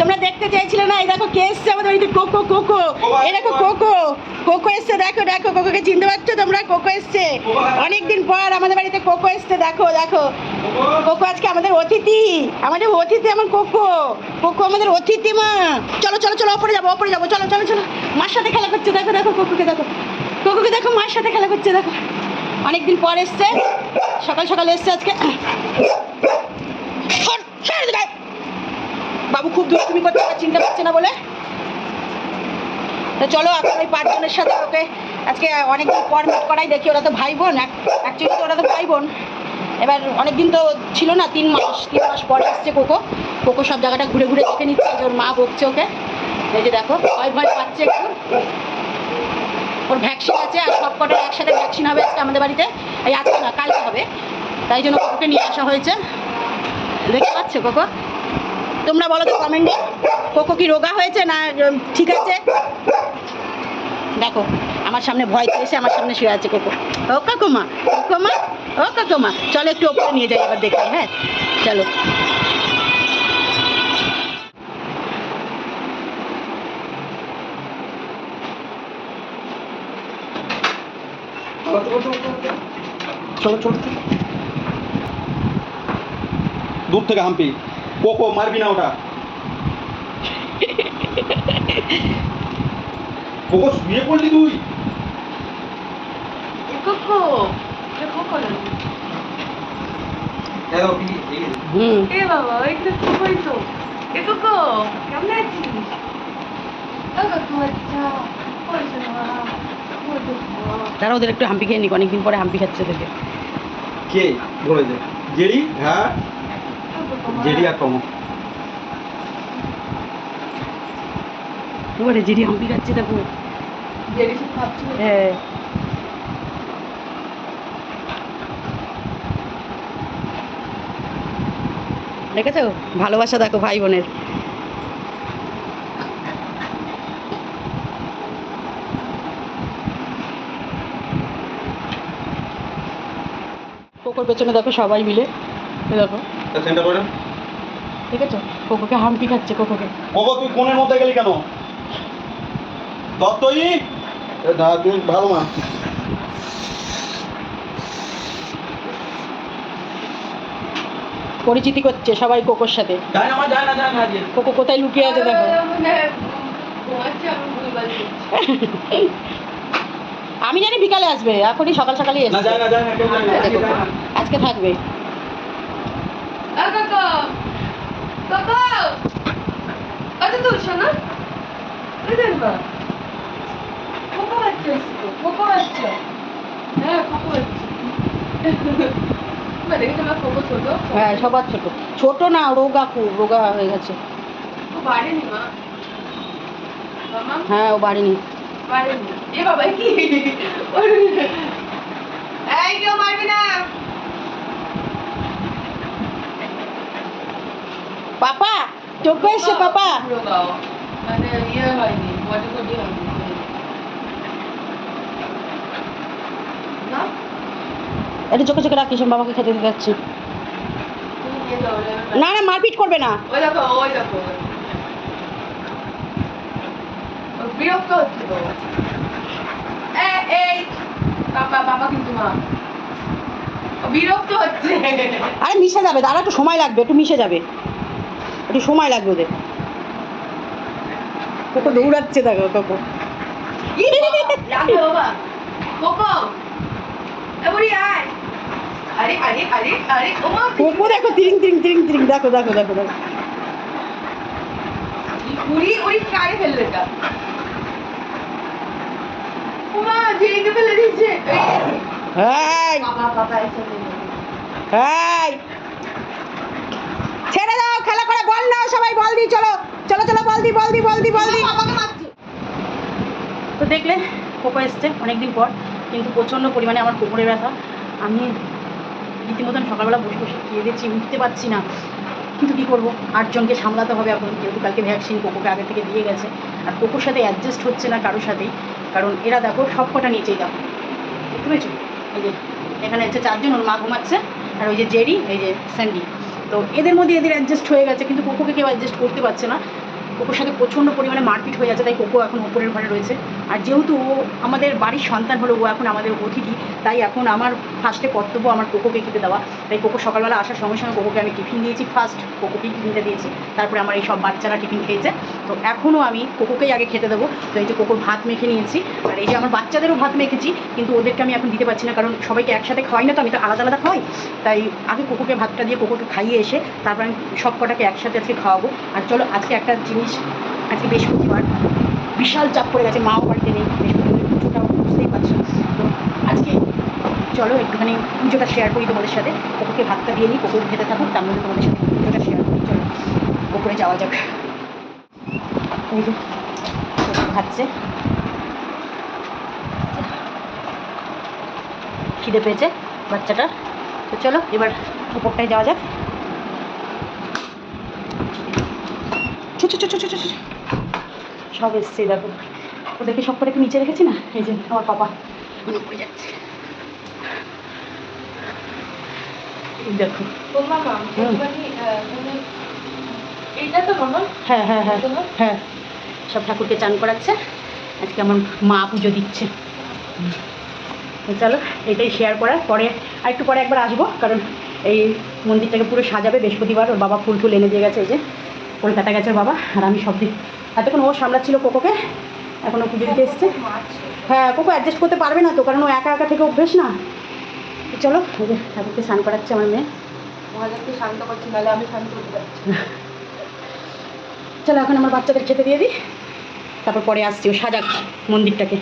তোমরা দেখতে চাইছিলে না? এই দেখো কে এসছে আমাদের বাড়িতে কোকো কোকো। এই দেখো কোকো কোকো। এসছে দেখো দেখো কোকোকে চিনতে পারছ তোমরা? কোকো এসছে। অনেকদিন পর আমাদের বাড়িতে কোকো এসছে দেখো দেখো। কোকো? আজকে আমাদের অতিথি। আমাদের অতিথি আমার কোকো। কোকো আমাদের অতিথি মা। চলো চলো চলো ওপরে যাব ওপরে যাব। চলো চলো চলো। মার সাথে খেলা করছে দেখো দেখো কোকোকে দেখো। কোকোকে দেখো মার সাথে খেলা করছে দেখো। অনেকদিন পর এসছে। সকাল সকাল এসছে আজকে। বাবু খুব দুষ্টুমি করছে চিনতে পারছে না বলে? চলো, এখন ওই পাঁচজনের সাথে ওকে আজকে অনেকদিন পর মিট করাই, দেখি ওরা তো ভাই বোন অ্যাকচুয়ালি তো ওরা তো ভাই বোন এবার অনেকদিন তো ছিল না, তিন মাস তিন মাস পরে আসছে কোকো। কোকো সব জায়গাটা ঘুরে ঘুরে দেখে নিচ্ছে যে ওর মা বকছে ওকে। এই যে দেখো, ভয় ভয় পাচ্ছে একটু। ওর ভ্যাকসিন আছে, আর সব কটা একসাথে ভ্যাকসিন হবে আজকে আমাদের বাড়িতে। এই আজকে না, কালকে হবে। তাই জন্য কোকোকে নিয়ে আসা হয়েছে। দেখতে পাচ্ছ কোকো? তোমরা বলো তো কমেন্টে কোকো কি রোগা হয়েছে না ঠিক আছে? দেখো, আমার সামনে ভয় পেয়েছে আমার সামনে শুয়ে আছে কোকো ও কাকুমা কাকুমা, ও কাকুমা। চলো একটু ওপরে নিয়ে যাই, এবার দেখি হ্যাঁ? চলো চলো। দূর থেকে হাম্পি। কোকো মারবি না ওটা। কোকো শুয়ে পড়লি তুই। কোকো কোকো এ বাবা একটু কোকোই তো। এ কোকো কেমন আছিস? ও কোকো আচ্ছা তারা ওদের একটু হাম্পি খেয়ে নিক অনেকদিন পরে হাম্পি খাচ্ছে ওদেরকে। কে? বলেছে জেরি? হ্যাঁ? জেরি আর টমো ওরে দেখো। হ্যাঁ। দেখেছ? ভালোবাসা দেখো ভাই বোনের। পেছনে দেখো সবাই মিলে। এই দেখো সেন্টার করে। ঠিক আছে? কোকোকে হাম্পি খাচ্ছে কোকোকে। কোকো তুই কোণের মধ্যে গেলি কেন? দত্তই! না তুই ভালো মা পরিচিতি করছে সবাই কোকোর সাথে। কোকো কোথায় লুকিয়ে আছে দেখো। আমি জানি বিকালে আসবে এখনই সকাল সকালই যায় না আজকে থাকবে ও কোকো কোকো কত দূর শোনা হ্যাঁ দেখে তোমার ছোট হ্যাঁ সবার ছোট ছোট না রোগা খুব রোগা হয়ে গেছে ও বাড়েনি মা হ্যাঁ ও বাড়িনি বাড়েনি এ বাবা কি এই কেউ মারবি না পাপা চোখ এসছে পাপা মানে ইয়ে হয়নি বডি বডি হয়নি। একটু চোখে চোখে রাখিস আমি বাবাকে খেতে দিতে যাচ্ছি না না মারপিট করবে না। ওই দেখো ওই দেখো। বিরক্ত হচ্ছে তো। এই বাবা বাবা কিন্তু মা। বিরক্ত হচ্ছে। আরে মিশে যাবে দাঁড়া একটু সময় লাগবে একটু মিশে যাবে। একটু সময় লাগবে ওদের। কোকো দৌড়াচ্ছে দেখো কোকো। কোকো। দেখো তিরিং তিরিং তিরিং তিরিং দেখো দেখো দেখো দেখো। উড়ি উড়ি কারে এটা? ফেলে হ্যাঁ বাবা বাবা এসে এই। ছেড়ে দাও খেলা করে বল নাও সবাই বল দি চলো চলো চলো বল দি বল দি বল দি বল দি বাবাকে মারছে তো দেখলে কোকো এসছে অনেকদিন পর, কিন্তু প্রচণ্ড পরিমাণে আমার কোমরে ব্যথা। আমি রীতিমতন সকালবেলা বসে বসে খেয়ে দিচ্ছি, উঠতে পারছি না। কিন্তু কী করব? আটজনকে সামলাতে হবে এখন, যেহেতু কালকে ভ্যাকসিন কোকোকে আগে থেকে দিয়ে গেছে। আর কোকোর সাথে অ্যাডজাস্ট হচ্ছে না কারোর সাথেই, কারণ এরা দেখো সব কটা নিচেই দেখো। বুঝতে পেরেছ এই যে, এখানে হচ্ছে চারজন, ওর মা ঘুমাচ্ছে, আর ওই যে জেরি, এই যে স্যান্ডি। তো এদের মধ্যে এদের অ্যাডজাস্ট হয়ে গেছে, কিন্তু কোকোকে কেউ অ্যাডজাস্ট করতে পারছে না। কোকোর সাথে প্রচণ্ড পরিমাণে মারপিট হয়ে যাচ্ছে, তাই কোকো এখন ওপরের ঘরে রয়েছে। আর যেহেতু ও আমাদের বাড়ির সন্তান হলো, ও এখন আমাদের অতিথি, তাই এখন আমার ফার্স্টে কর্তব্য আমার কোকোকে খেতে দেওয়া। তাই কোকো সকালবেলা আসার সঙ্গে সঙ্গে কোকোকে আমি টিফিন দিয়েছি ফার্স্ট কোকোকেই টিফিনটা দিয়েছি। তারপরে আমার এই সব বাচ্চারা টিফিন খেয়েছে। তো এখনও আমি কোকোকেই আগে খেতে দেবো। তো এই যে কোকোর ভাত মেখে নিয়েছি, আর এই যে আমার বাচ্চাদেরও ভাত মেখেছি, কিন্তু ওদেরকে আমি এখন দিতে পারছি না, কারণ সবাইকে একসাথে খাওয়াই না তো, আমি তো আলাদা আলাদা খাওয়াই। তাই আগে কোকোকে ভাতটা দিয়ে কোকোকে খাইয়ে এসে, তারপর আমি সব কটাকে একসাথে আজকে খাওয়াবো। আর চলো, আজকে একটা জিনিস আজকে বৃহস্পতিবার। বিশাল চাপ পড়ে গেছে, মাও বাড়িতে নেই, বৃহস্পতিবার পুজোটা বুঝতেই পারছ তো আজকে চলো একটুখানি পুজোটা শেয়ার করি তোমাদের সাথে। কোকোকে ভাতটা দিয়ে নিই কোকো খেতে থাকুক, তার মধ্যে তোমাদের সাথে পুজোটা শেয়ার করি। চলো ওপরে যাওয়া যাক। যে খাচ্ছে খিদে পেয়েছে বাচ্চাটা তো চলো, এবার উপরটায় যাওয়া যাক। সব এসছে দেখো। ওদেরকে সব করে নিচে রেখেছি না? এই যে আমার পাপা। উনি যাচ্ছে। দেখো। হ্যাঁ হ্যাঁ হ্যাঁ। হ্যাঁ। সব ঠাকুরকে চান করাচ্ছে। আজকে আমার মা পুজো দিচ্ছে। চলো এটাই শেয়ার করার। পরে আর একটু পরে একবার আসব কারণ এই মন্দিরটাকে পুরো সাজাবে বৃহস্পতিবার। ওর বাবা ফুল ফুল এনে দিয়ে গেছে এই যে। কলকাতা গেছে বাবা আর আমি সব দিন এতক্ষণ ও সামলাচ্ছিল কোকোকে এখনও পুজো দিতে এসছে। হ্যাঁ কোকো অ্যাডজাস্ট করতে পারবে না তো কারণ ও একা একা থেকে অভ্যেস না। চলো যে ঠাকুরকে স্নান করাচ্ছে আমার মেয়ে। মহাদেবকে শান্ত করছি নাহলে আমি শান্ত করতে পারছি। চলো এখন আমার বাচ্চাদের খেতে দিয়ে দিই। তারপর পরে আসছি ও সাজাক মন্দিরটাকে।